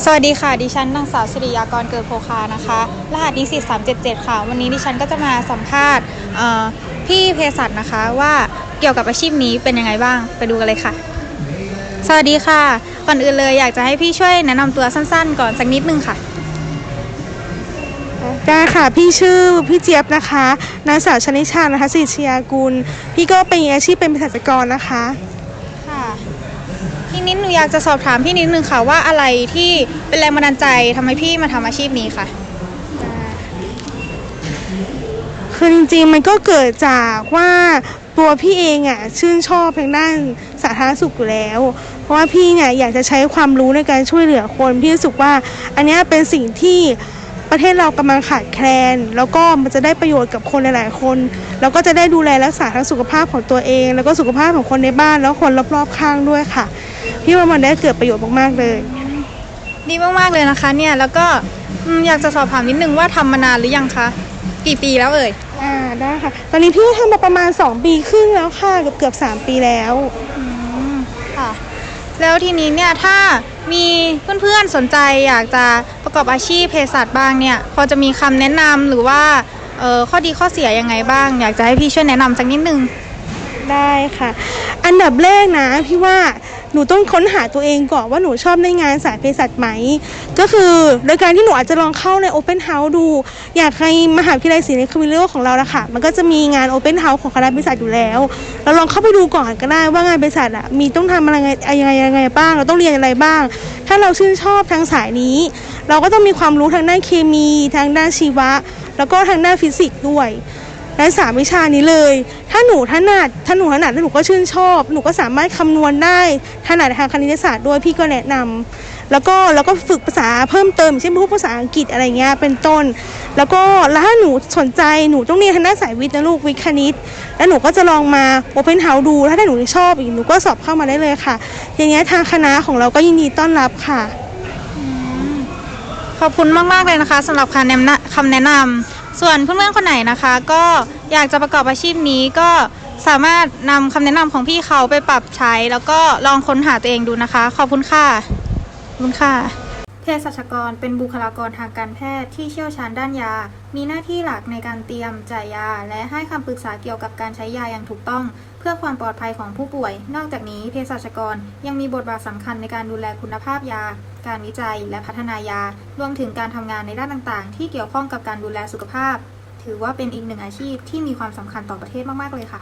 สวัสดีค่ะ ดิฉันนางสาวสิริยากรเกิดโพคานะคะ รหัสนิสิต377 ค่ะ วันนี้ดิฉันก็จะมาสัมภาษณ์พี่เภสัชนะคะว่าเกี่ยวกับอาชีพนี้เป็นยังไงบ้าง ไปดูกันเลยค่ะ สวัสดีค่ะ ก่อนอื่นเลยอยากจะให้พี่ช่วยแนะนำตัวสั้นๆ ก่อนสักนิดนึงค่ะ ได้ค่ะ พี่ชื่อพี่เจี๊ยบนะคะ นางสาวชนิชานะคะสิริยากุล พี่ก็เป็นอาชีพเป็นเภสัชกรนะคะ พี่นิดหนูอยากจะสอบถามพี่นิดนึงค่ะว่าอะไรที่เป็นแรงบันดาลใจทำให้พี่มาทำอาชีพนี้ค่ะ คือจริงๆ มันก็เกิดจากว่าตัวพี่เองอะชื่นชอบทางด้านสาธารณสุขอยู่แล้ว เพราะว่าพี่เนี่ยอยากจะใช้ความรู้ในการช่วยเหลือคนพี่รู้สึกว่า อันเนี้ยเป็นสิ่งที่ประเทศเรากำลังขาดแคลน แล้วก็มันจะได้ประโยชน์กับคนหลาย ๆ คน แล้วก็จะได้ดูแลรักษาทั้งสุขภาพของตัวเอง แล้วก็สุขภาพของคนในบ้านแล้วคนรอบๆข้างด้วยค่ะ พี่ว่ามันได้เกิดประโยชน์มากๆเลย ดีมากๆเลยนะคะ เนี่ยแล้วก็อืมอยากจะสอบถามนิดนึงว่าทำมานานหรือยังคะกี่ปีแล้วเอ่ยอ่าได้ค่ะ ตอนนี้พี่ทำมาประมาณ 2 ปีครึ่งแล้วค่ะเกือบเกือบๆ3ปีแล้ว อืมค่ะ แล้วทีนี้เนี่ยถ้ามีเพื่อนๆสนใจอยากจะประกอบอาชีพเภสัชบ้างเนี่ย พอจะมีคำแนะนำหรือว่าเอ่อข้อดีข้อเสียยังไงบ้าง อยากจะให้พี่ช่วยแนะนำสักนิดนึง ได้ค่ะ อันดับแรกนะพี่ว่า หนูต้องค้นหาตัวเองก่อนว่าหนูชอบในงานสายเภสัชไหม ก็คือโดยการที่หนูอาจจะลองเข้าใน Open House ดู อยากให้มหาวิทยาลัยศรีนครินทร์ของเราละค่ะมันก็จะมีงาน Open House ของคณะเภสัชอยู่แล้ว เราลองเข้าไปดูก่อนก็ได้ว่างานเภสัชอะมีต้องทำอะไรยังไงยังไงบ้าง เราต้องเรียนอะไรบ้าง ถ้าเราชื่นชอบทางสายนี้ เราก็ต้องมีความรู้ทางด้านเคมี ทางด้านชีวะ แล้วก็ทางด้านฟิสิกส์ด้วย และสามวิชานี้เลย ถ้าหนูถนัดถ้าหนูถนัดแล้วหนูก็ชื่นชอบ หนูก็สามารถคำนวณได้ถนัดทางคณิตศาสตร์ด้วยพี่ก็แนะนำแล้วก็แล้วก็ฝึกภาษาเพิ่มเติมเช่นพวกภาษาอังกฤษอะไรเงี้ยเป็นต้น แล้วก็แล้วถ้าหนูสนใจหนูต้องเรียนทางด้านสายวิทย์นะลูกวิทย์คณิต แล้วหนูก็จะลองมา Open House ดู ถ้าได้หนูชอบอีกหนูก็สอบเข้ามาได้เลยค่ะ อย่างเงี้ยทางคณะของเราก็ยินดีต้อนรับค่ะขอบคุณมาก ๆ เลยนะคะสำหรับคำแนะนำ ส่วนเพื่อนๆคนไหนนะคะ ก็อยากจะประกอบอาชีพนี้ก็สามารถนำคำแนะนำของพี่เขาไปปรับใช้ แล้วก็ลองค้นหาตัวเองดูนะคะ ขอบคุณค่ะขอบคุณค่ะเภสัชกรเป็นบุคลากรทางการแพทย์ที่เชี่ยวชาญด้านยา มีหน้าที่หลักในการเตรียมจ่ายยา และให้คำปรึกษาเกี่ยวกับการใช้ยาอย่างถูกต้อง เพื่อความปลอดภัยของผู้ป่วย นอกจากนี้เภสัชกรยังมีบทบาทสำคัญในการดูแลคุณภาพยา การวิจัยและพัฒนายา รวมถึงการทำงานในด้านต่างๆ ที่เกี่ยวข้องกับการดูแลสุขภาพ ถือว่าเป็นอีกหนึ่งอาชีพที่มีความสำคัญต่อประเทศมาก ๆ เลยค่ะ